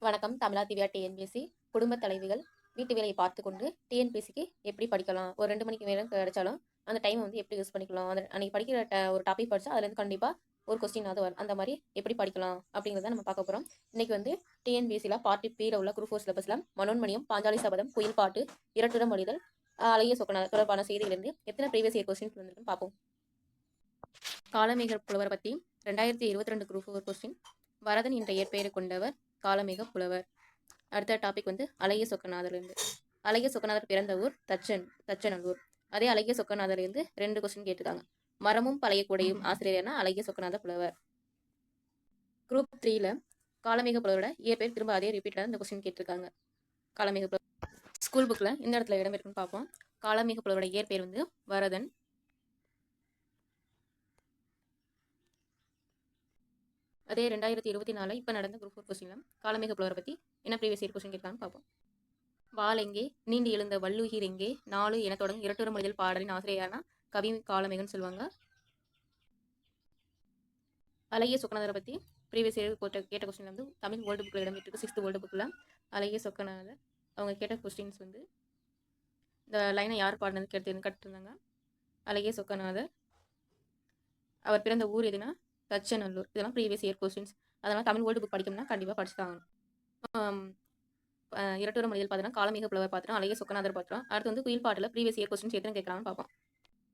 வணக்கம். தமிழா திவ்யா டிஎன்பிஎஸ்சி. குடும்ப தலைவிகள் வீட்டு வேலையை பார்த்து கொண்டு டிஎன்பிஎஸ்சிக்கு எப்படி படிக்கலாம்? ஒரு ரெண்டு மணிக்கு மேலே கிடைச்சாலும் அந்த டைமை வந்து எப்படி யூஸ் பண்ணிக்கலாம்? அந்த அன்றைக்கி படிக்கிற ட- ஒரு டாபிக் படித்தா அதுலேருந்து கண்டிப்பாக ஒரு கொஸ்டின் அது வரும். அந்த மாதிரி எப்படி படிக்கலாம் அப்படிங்கிறத நம்ம பார்க்க போகிறோம் இன்றைக்கி வந்து டிஎன்பிஎஸ்சியில் பார்ட்டி பியில் உள்ள குரூப் ஃபோர் சிலபஸில் மனோன்மணியம் பாஞ்சாலி சபதம் குயில் பாட்டு இரட்டுரம் மொழிதல் அழகிய சொக்கன தொடர்பான செய்திகளிலிருந்து எத்தனை ப்ரீவியஸ் இயர் கொஸ்டின் வந்திருக்குன்னு பார்ப்போம். காலமேகர் புலவரை பற்றி ரெண்டாயிரத்தி இருபத்தி ரெண்டு குரூப் ஃபோர் கொஸ்டின் வரதன் என்ற இயற்பெயரை கொண்டவர் காலமிக புலவர். அடுத்த டாபிக் வந்து அழகிய சொக்கநாதர்லேருந்து. அழகிய சொக்கநாதர் பிறந்த ஊர் தச்சன் தச்சநல்லூர். அதே அழகிய சொக்கநாதர்லேருந்து ரெண்டு கொஸ்டின் கேட்டிருக்காங்க. மரமும் பழைய கூடையும் ஆசிரியர்னா அழகிய சொக்கநாத புலவர். குரூப் த்ரீல காலமிக புலவரோட பேர் திரும்ப அதே ரிப்பீட்டாக இந்த கொஸ்டின் கேட்டிருக்காங்க. காலமிக புலவர். ஸ்கூல் புக்கில் இந்த இடத்துல இடம் இருக்குன்னு பார்ப்போம். காலமிக புலவரோட இயற்பெயர் வந்து வரதன் அதே ரெண்டாயிரத்தி இருபத்தி நாலு இப்போ நடந்த குரூப் ஃபோர் கொஸ்டினில் காலமேக புலவரை பற்றி என்ன ப்ரீவியஸ் இயர் கொஸ்டின் கேட்கலான்னு பார்ப்போம். வால் எங்கே? நீண்டு எழுந்த வள்ளுயிர் எங்கே? நாலு என தொடங்கும் இரட்டொரு மொழியில் பாடலின் ஆசிரியரான கவி காலமேகன் சொல்லுவாங்க அழகிய சொக்கநாதரை பற்றி ப்ரீவியஸ் இயர் போட்ட கேட்ட கொஸ்டின் வந்து தமிழ் வேர்ல்டு புக்கில் இடம் இருக்கு சிக்ஸ்த் வேர்ல்டு புக்கில் அழகிய சொக்கநாதர் அவங்க கேட்ட கொஸ்டின்ஸ் வந்து இந்த லைனை யார் பாடினது கேட்டு கட்டிருந்தாங்க அழகிய சொக்கநாதர். அவர் பிறந்த ஊர் எதுனா? தச்சநல்லூர் இதெல்லாம் ப்ரீவியஸ் இயர் கொஸ்டின்ஸ் அதனால் தமிழ் ஓல்டு புக் படிக்கணும்னா கண்டிப்பாக படிச்சு ஆகணும் இரட்டூர மொழியில் பார்த்தோன்னா காலமிக புலவர் பார்த்துட்டோம் அழகிய சொக்கநாதர் பார்த்துட்டோம் அடுத்து வந்து குயில் பாட்டில் ப்ரீவியஸ் இயர் கொஸ்டின்ஸ் எத்தனை கேட்கலாம்னு பார்ப்போம்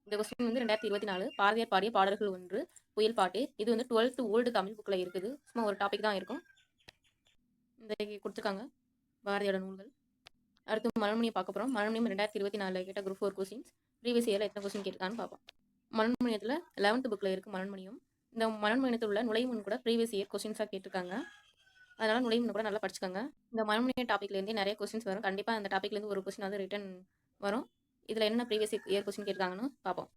இந்த கொஸ்டின் வந்து ரெண்டாயிரத்தி இருபத்தி நாலு பாரதியார் பாடிய பாடல்கள் ஒன்று குயில் பாட்டு. இது வந்து டுவெல்த் ஓல்டு தமிழ் புக்கில் இருக்குது. சும்மா ஒரு டாபிக் தான் இருக்கும். இந்த கொடுத்துருக்காங்க. பாரதியோட நூல்கள். அடுத்து மலர்மணியை பார்க்க போகிறோம் மலர்மணியம் ரெண்டாயிரத்தி இருபத்தி நாலில் கேட்ட குரூப் ஃபோர் கொஸ்டின்ஸ் ப்ரீவியஸ் இயரில் எத்தனை கொஸ்டின் கேட்டிருக்கான்னு பார்ப்போம் மலர்மணியத்தில் லெவன்த் புக்கில் இருக்குது மலர்மணியம் இந்த மனோன்மணியத்தில் உள்ள நுழைமுன் கூட ப்ரீவியஸ் இயர் கொஸ்டின்ஸாக கேட்டிருக்காங்க. அதனால் நுழைமுன் கூட நல்லா படிச்சுக்கோங்க. இந்த மனோன்மணிய டாப்பிக்லேருந்தே நிறைய கொஸ்டின்ஸ் வரும். கண்டிப்பாக அந்த டாப்பிக்லேருந்து ஒரு கொஸ்டின் வந்து ரிட்டன் வரும். இதில் என்ன ப்ரீவியஸ் இயர் கொஸ்டின் கேட்டிருக்காங்கன்னு பார்ப்போம்.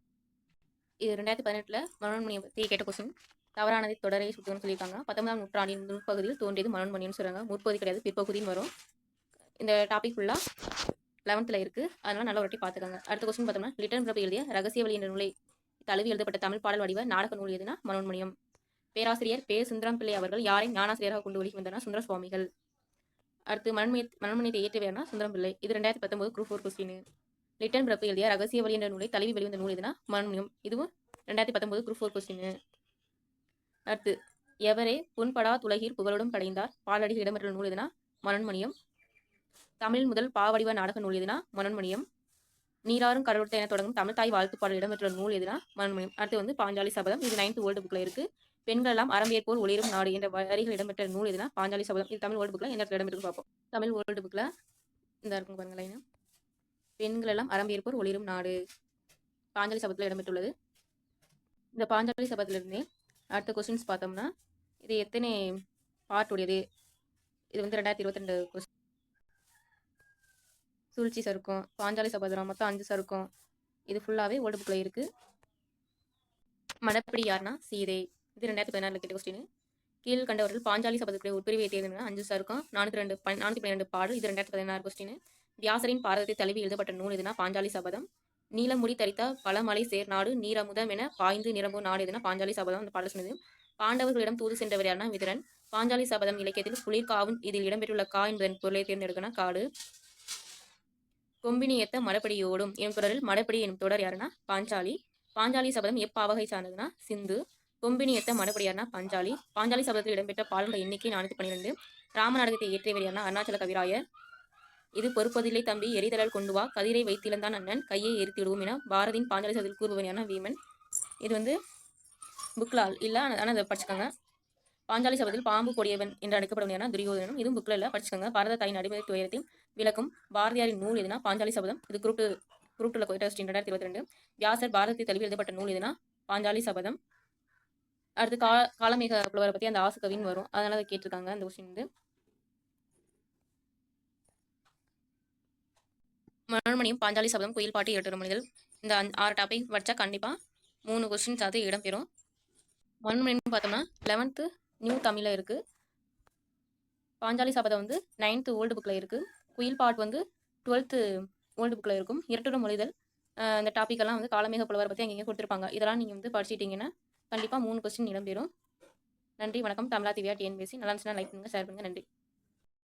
இது ரெண்டாயிரத்தி பதினெட்டில் மனோன்மணியை பற்றி கேட்ட கொஸ்டின் தவறானதை தொடரை சுத்தம்னு சொல்லியிருக்காங்க. பத்தொன்பதாம் நூற்றாண்டின் முற்பகுதியில் தோன்றியது மனோன்மணின்னு சொல்கிறாங்க முற்பகுதி கிடையாது பிற்பகுதின்னு வரும். இந்த டாபிக் ஃபுல்லாக லெவன்த்தில் இருக்குது அதனால் நல்ல ஒரு வாட்டி பார்த்துக்கோங்க. அடுத்த கொஸ்டின் பார்த்தோம்னா லிட்டன் பிரபு எழுதிய ரகசிய வழி என்ற நூலை தழுவி எழுதப்பட்ட தமிழ் பாடல் வடிவ நாடக நூல் எதுனா? மனோன்மணியம். பேராசிரியர் பே சுந்தரம் பிள்ளை அவர்கள் யாரை ஞானாசிரியராக கொண்டு வெளி வந்தனா சுந்தர சுவாமிகள் அடுத்து மண்மணி மண்மணியத்தை ஏற்றவையான சுந்தரம் பிள்ளை இது ரெண்டாயிரத்தி பத்தொன்பது குரூப் ஃபோர் கொஸ்டின். லிட்டன் பிறப்பு எழுதிய ரகசிய வழி என்ற நூலை தழுவி வெளிவந்த நூல் எதுனா? மனோன்மணியம். இதுவும் ரெண்டாயிரத்தி பத்தொன்பது குரூப் ஃபோர் கொஸ்டின். அடுத்து எவரே புண்படா துலகில் புகழுடன் படைந்தார்? பாலடிகள் இடம்பெற்ற நூல் எதுனா? மனோன்மணியம். தமிழ் முதல் பாவடிவ நாடக நூல் எதுனா? மனோன்மணியம். நீராறும் கடவுள் என தொடங்கும் தமிழ் தாய் வாழ்த்து பாடல் இடம்பெற்ற நூல் எதுனா மனோன்மணியம் அடுத்து வந்து பாஞ்சாலி சபதம். இது நைன்த் வேர்ல்டு புக்ல இருக்கு. பெண்கள் எல்லாம் அறம்பேற்போர் ஒளிரும் நாடு என்ற வரிகள் இடம்பெற்ற நூல் எதுனா பாஞ்சாலி சபதம். இது தமிழ் வேர்ல்டு புக்கில் எந்த இடத்துல இடம்பெற்று பார்ப்போம். தமிழ் வேர்ல்டு புக்ல இந்த இருக்கும் பாருங்க லைன் பெண்கள் எல்லாம் அறம்பேற்போர் ஒளிரும் நாடு. பாஞ்சாலி சபதத்தில் இடம்பெற்றுள்ளது. இந்த பாஞ்சாலி சபதத்திலிருந்தே அடுத்த கொஸ்டின்ஸ் பார்த்தோம்னா இது எத்தனை பார்ட் உடையது? இது வந்து ரெண்டாயிரத்தி இருபத்தி ரெண்டு கொஸ்டின் சூழ்ச்சி சருக்கம் பாஞ்சாலி சபதரம் மொத்தம் அஞ்சு சருக்கம் இது ஃபுல்லாகவே ஓல்டு புக்கில் இருக்குது மணப்படி யாருன்னா சீதை. இது ரெண்டாயிரத்தி பதினாறுல கேட்ட கொஸ்டின் கீழ் கண்டவர்கள் பாஞ்சாலி சபதத்துடைய உட்பிரிவை தேர்ந்தெடுங்க. அஞ்சு சருக்கம் நானூற்றி ரெண்டு ப நானூற்றி பன்னிரெண்டு பாடல். இது ரெண்டாயிரத்தி பதினாறு கொஸ்டின் வியாசரின் பாரதத்தை தழுவி எழுதப்பட்ட நூல் எதுனா பாஞ்சாலி சபதம். நீலமுடி தரித்த பழமலை சேர் நாடு நீரமுதம் என பாய்ந்து நிரம்பும் நாடு எதுனா பாஞ்சாலி சபதம் அந்த பாடல் சொன்னது. பாண்டவர்களிடம் தூது சென்றவர் யாருன்னா விதிரன். பாஞ்சாலி சபதம் இலக்கியத்தில் குளிர்காவும் இதில் இடம்பெற்றுள்ள கா என்பதன் பொருளை தேர்ந்தெடுக்கணும் காடு. கொம்பினியத்த மடப்படியோடும் எனும் தொடரில் மடப்படி எனும் தொடர் யாருன்னா? பாஞ்சாலி. பாஞ்சாலி சபதம் எப்பாவகை சார்ந்ததுன்னா? சிந்து. கொம்பினியத்த மடப்படி யாருன்னா? பாஞ்சாலி. பாஞ்சாலி சபதத்தில் இடம்பெற்ற பாடல்கள் எண்ணிக்கை நானூற்றி பன்னிரெண்டு. ராமநாடகத்தை இயற்றியவர் யாருன்னா? அருணாச்சல கவிராயர். இது பொறுப்பதில்லை தம்பி எரிதலால் கொண்டு வா. கதிரை வைத்திலந்தான் அண்ணன். கையை எரித்திடுவோம் என பாரதியின் பாஞ்சாலி சபதத்தில் கூறுபவன் யாருன்னா? வீமன். இது வந்து புக்லால் இல்லை ஆனால் அதை படிச்சுக்கோங்க. பாஞ்சாலி சபதத்தில் பாம்பு கொடியவன் என்று அழைக்கப்படும் என துரியோதனும் இதுவும் புக்கில் இல்லை. படிச்சுக்கோங்க. பாரத தாயின் அடிமை துயரத்தையும் விளக்கும் பாரதியாரின் நூல் எதுனா? பாஞ்சாலி சபதம். இது குரூப் டூ குரூப் டூல கொயிட்ட ரெண்டாயிரத்தி இருபத்தி ரெண்டு. வியாசர் பாரதி தெளிவு எழுதப்பட்ட நூல் எதுனா? பாஞ்சாலி சபதம். அடுத்து கா காலமேக புலவரை பற்றி அந்த ஆசுகவின் வரும். அதனால அதை கேட்டிருக்காங்க அந்த கொஸ்டின் வந்து. மனோன்மணியும் பாஞ்சாலி சபதம் குயில் பாட்டு இரட்டு மணிகள் இந்த ஆறு டாபிக் படித்தா கண்டிப்பாக மூணு கொஸ்டின்ஸ் அது இடம்பெறும் மனோன்மணின்னு பார்த்தோம்னா லெவன்த்து நியூ தமிழில் இருக்குது பாஞ்சாலி சபதம் வந்து நைன்த்து ஓல்டு புக்கில் இருக்குது குயில் பாட் வந்து டுவெல்த்து ஓல்டு புக்கில் இருக்கும். இரட்டுடன் மொழிதல். இந்த டாப்பிக்கெல்லாம் வந்து காலமேக புலவரை பற்றி அங்கேயே கொடுத்துருப்பாங்க. இதெல்லாம் நீங்கள் வந்து படிச்சிட்டிங்கன்னா கண்டிப்பாக மூணு கொஸ்டின் இடம்பெறும் நன்றி வணக்கம். தமிழா திவ்யா டிஎன்பிசி நல்லா இருந்துச்சுன்னா லைக் பண்ணுங்கள் ஷேர் பண்ணுங்கள் நன்றி.